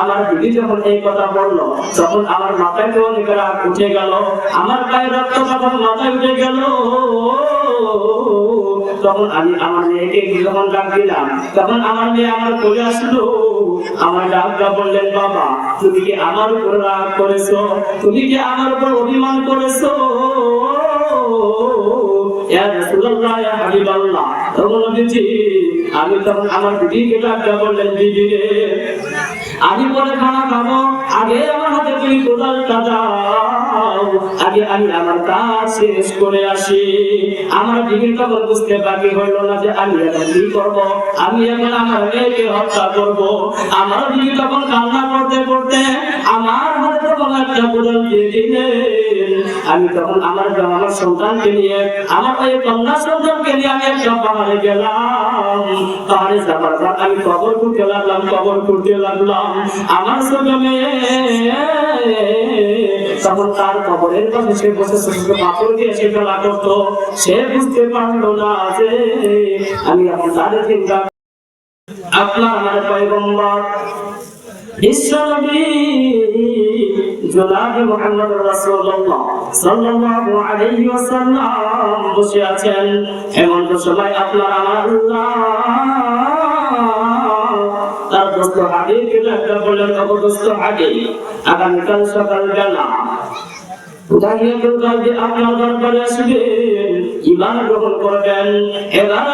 আমার দিদি যখন এই কথা বলল আমার মাথায় উঠে গেল, আমার মাথায় উঠে গেল। তখন আমি আমার মেয়েকে যখন ডাক দিলাম, তখন আমার মেয়ে আমার কোলে আসলো। আমার ডাকটা বললেন, বাবা, তুমি কি আমার উপর রাগ করেছ? তুমি কি আমার উপর অভিমান করেছ? আমি তখন আমার দিদিকে ডাকটা বললেন, দিদি রে, আমি পরে খানা খাব, আগে আমার হাতে তুমি কোদালটা দাও। আগে আমি আমার কাজ শেষ করে আসি। আমার দিদির তখন বুঝতে বাকি হইল না যে আমি এখন কি করব। আমি এখন আমার মেয়েকে হত্যা করব। আমার দিদি তখন কান্না করতে করতে আমার হাতে তখন একটা কোদাল দিয়ে আমি তখন আমার আমার সন্তানকে নিয়ে, আমার ওই কন্যা সন্তানকে নিয়ে আমি একটা পাহাড়ে গেলাম। পাহাড়ে যাবার পর আমি কবর করতে লাগলাম, কবর করতে লাগলাম। আমার সঙ্গে তখন তার কবরের সে বসে পাথর দিয়ে সে বুঝতে পারল না আমি তাদের চিন্তা আপনার পয়গম্বর বসে আছেন। এমন তো সময় আপনার আল্লাহ। তার দোস্ত হাবিবকে একটা বললেন তবে দোস্ত হাবিব, আগামীকাল সকালবেলা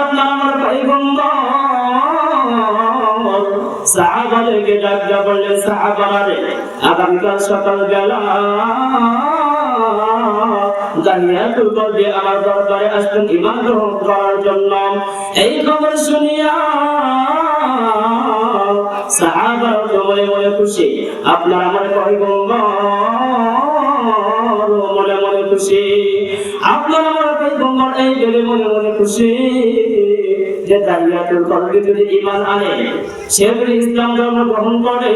আপনার আমার পয়গম্বর সাহাবাদেরকে ডাকতে বললেন সাহাবারা রে আগামীকাল সকালবেলা দাহিয়াতুল কালবি আমার দরবারে আসবেন ঈমান গ্রহণ করার জন্য। এই খবর শুনিয়া সাহাবার মনে মনে খুশি। আপনার আমার পয়গম্বর গেলে মনে মনে খুশি যে দাহিয়াতুল কলবি যদি ঈমান আনে, সে যদি ইসলাম ধর্ম গ্রহণ করে,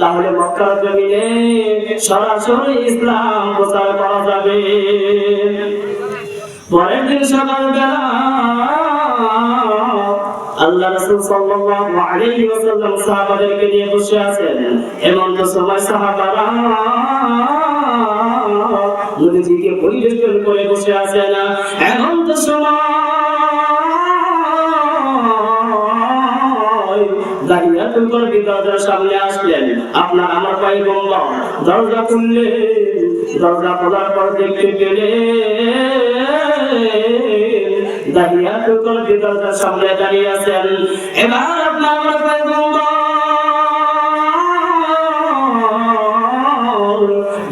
তাহলে মক্কার জমিনে সরাসরি ইসলাম প্রচার করা যাবে। পরের দিন সকালবেলা আল্লাহ রাসূল সাল্লাল্লাহু আলাইহি ওয়াসাল্লাম সাহাবাদেরকে নিয়ে বসে আছেন। এমন তো সময় সাহাবারা নবীজিকে পরিবেশন করে বসে আছেন এমন তো সময়। কলবি দরজার সামনে আসলেন, আপনার আমার পয়গম্বর, দরজা খুললেন দরজা খোলার পর দেখতে দাঁড়িয়াতুল কলবি দরজার সামনে দাঁড়িয়ে আছেন, এবার আপনার আমার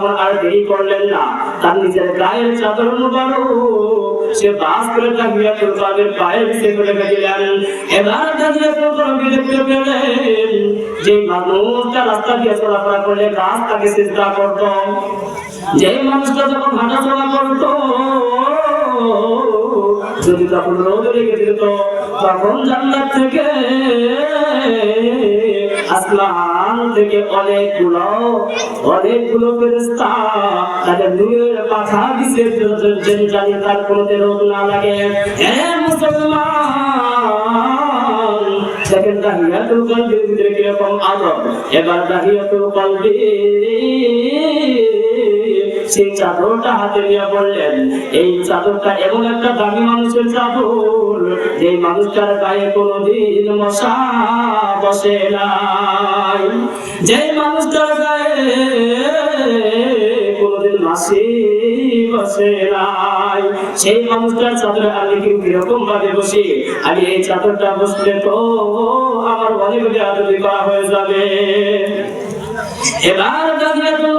তখন আর দেরি করলেন না। তার নিজের গায়ের চাদর মুবারক সে বাস করে নিচে করে এবার দেখতে পেলেন। যে মানুষটা রাস্তা দিয়ে চলাফেরা করলে গাছ তাকে চিন্তা করত। যে মানুষটা যখন হাঁটাচলা করত, যদি তখন রোদ লেগে দিত তখন জান্নাত থেকে আসমান থেকে অনেকগুলো অনেকগুলো তার কোনোতে রোগ না লাগে। হে মুসলমান, দেখেন দাহিয়াতুল কলবির ভিতরে কীরকম আদব। এবার দাহিয়াতুল কলবি সেই চাদরটা হাতে নিয়ে বললেন, এই চাদরটা এমন একটা দামি মানুষের চাদর যে মানুষটার গায়ে কোনোদিন মশা বসে নাই। যে মানুষটার গায়ে কোনোদিন মাসি বসে নাই। সেই মানুষটার চাদরে আমি কিন্তু কীরকম ভাবে বসি, আমি এই চাদরটা বসলে তো আমার অনেক আদরি করা হয়ে যাবে। এবার দাদিয়াতুল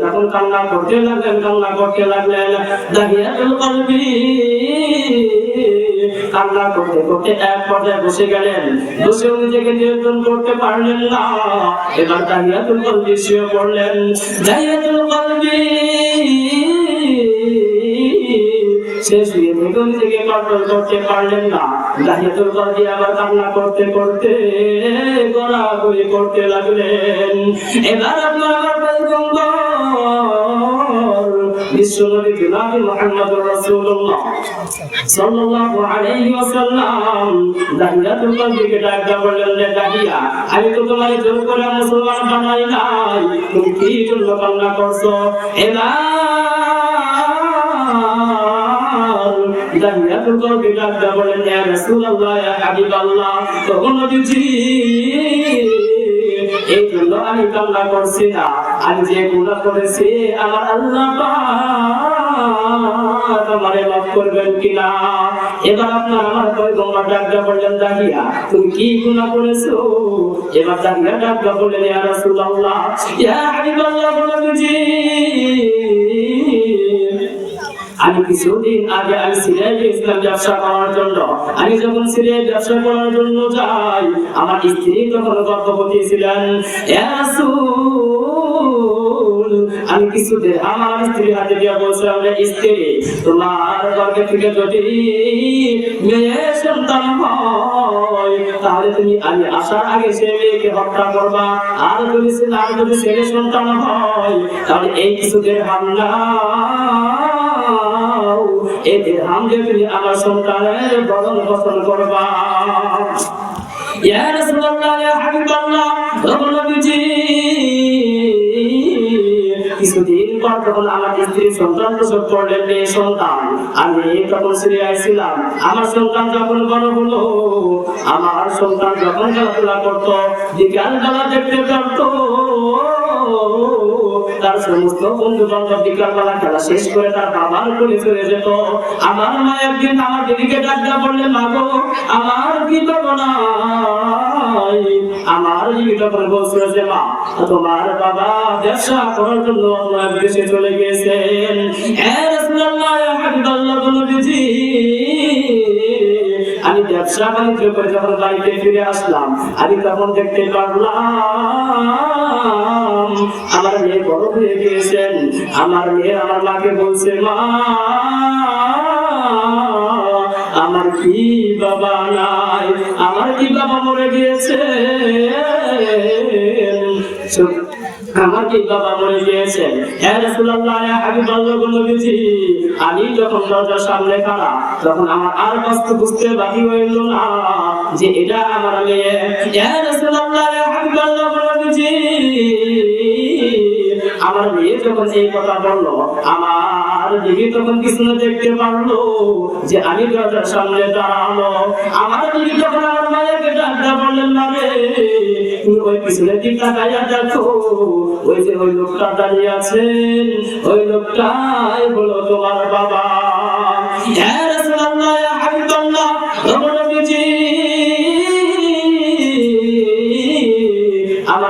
তখন কান্না করতে লাগলেন, কান্না করতে লাগলেন কান্না করতে করতে এক পর্যায়ে বসে গেলেন। বসে নিজেকে নিয়ন্ত্রণ করতে পারলেন না। এবার দাহিয়াতুল কলবি শুয়ে পড়লেন। দাহিয়াতুল কলবি শেষ থেকে করতে পারলেন না। আবার কান্না করতে করতে গড়াগড়ি করতে লাগলেন। এবার আপনার বিশ্বনবী তো করে মুসলমান বানাই নাই। তুমি কি জন্য কান্না করছ? জন্য আমি কান্না করছি না, আমি যে গুণা করেছি, আমার আল্লাহ আমারে মাফ করবেন কিনা? এবার আপনার আমার পয়গম্বর ডাকটা বললেন, দাহিয়া, তুমি কি গুণা করেছ? এবার দাহিয়া ডাকটা বললেন, ইয়া রাসূলুল্লাহ, ইয়া হাবিবাল্লাহ বলছি আমি কিছুদিন আগে আমি সিরিয়ায় গেছিলাম ব্যবসা করার জন্য। আমি যখন সিরিয়ায় ব্যবসা করার জন্য যাই, আমার স্ত্রী তখন গর্ভবতী ছিলেন। আমি কিছুদিন আমার স্ত্রী হাতে দিয়ে বলছিলাম, রে স্ত্রী, তোমার গর্ভে থেকে যদি মেয়ে সন্তান হয়, তাহলে তুমি আমি আসার আগে সে মেয়েকে হত্যা করবা। আর যদি আর যদি ছেলে সন্তান হয়, তাহলে এই কিছুদের হামলা এদের হামলে আমার সন্তানের বরণ পোষণ করবা। কিছুদিন পর যখন আমার সন্তান সন্তান, আমি তখন আমার সন্তান যখন বড় হলো, আমার সন্তান যখন খেলাধুলা করতো বিকাল বেলা দেখতে পারতো তার সমস্ত বন্ধু বান্ধব বিকালবেলা খেলা শেষ করে তার বাবার কোলে চলে যেত। আমার মা একদিন আমার দিদিকে ডাক্তার বললেন মা গো, আমার কি নাই? আমার দিদিটা করে বলছিল যে, মা, তোমার বাবা ব্যবসা করার জন্য অন্য এক দেশে চলে গেছেন এ রাসূলুল্লাহ, হাবিবাল্লাহ নবীজি আমি ব্যবসা বাণিজ্য করে যখন বাড়িতে ফিরে আসলাম, আমি তখন দেখতে পারলাম, আমার মেয়ে বড় হয়ে গিয়েছেন। আমার মেয়ে আমার মাকে বলছে, মা, আমার কি বাবা নাই? আমার কি বাবা মরে গিয়েছে আমার কি বাবা হাবিবাল্লাহ নবীজি, আমি যখন দরজার সামনে খাড়া, তখন আমার আর বস্তু বুঝতে বাকি হইল না যে এটা আমার মেয়ে। আমার মেয়ে যখন এই কথা বলল, আমার তখন না দেখতে পারল যে আমি দরজার সামনে দাঁড়াল। আমার তখন আমার বললেন ওই পিছনের দিক তাকাইয়া দেখো। ওই যে ওই লোকটা দাঁড়িয়ে আছেন, ওই লোকটাই হলো তোমার বাবা। হ্যাঁ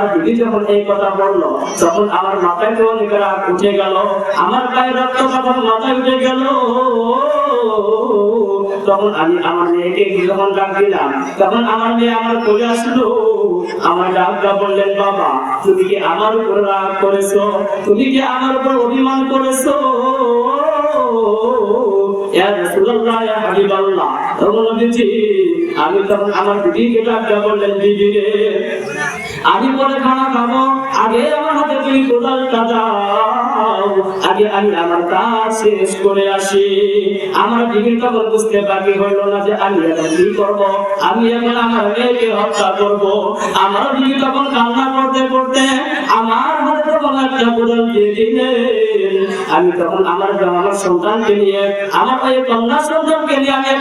আমার দিদি যখন এই কথা বলল, তখন আমার মাথায় অনেক উঠে গেল, আমার গায়ে রক্ত তখন মাথায় উঠে গেল। তখন আমি আমার মেয়েকে যখন ডাক দিলাম, তখন আমার মেয়ে আমার কোলে আসলো। আমার ডাকটা বললেন, বাবা, তুমি কি আমার উপর রাগ করেছ? তুমি কি আমার উপর অভিমান করেছ? আমি তখন আমার দিদিকে ডাকটা বললেন, দিদি রে আমি পরে খানা খাব। আগে আমার হাতে তুমি কোদালটা দাও। আগে আমি আমার কাজ শেষ করে আসি। আমার দিকে তখন বুঝতে বাকি হইল না যে আমি এখন কি করব। আমি এখন আমার মেয়েকে হত্যা করব। আমার দিকে তখন কান্না করতে করতে আমার হাতে তখন একটা কোদাল দিয়ে দিলেন। আমি তখন আমার আমার সন্তানকে নিয়ে, আমার ওই কন্যা সন্তানকে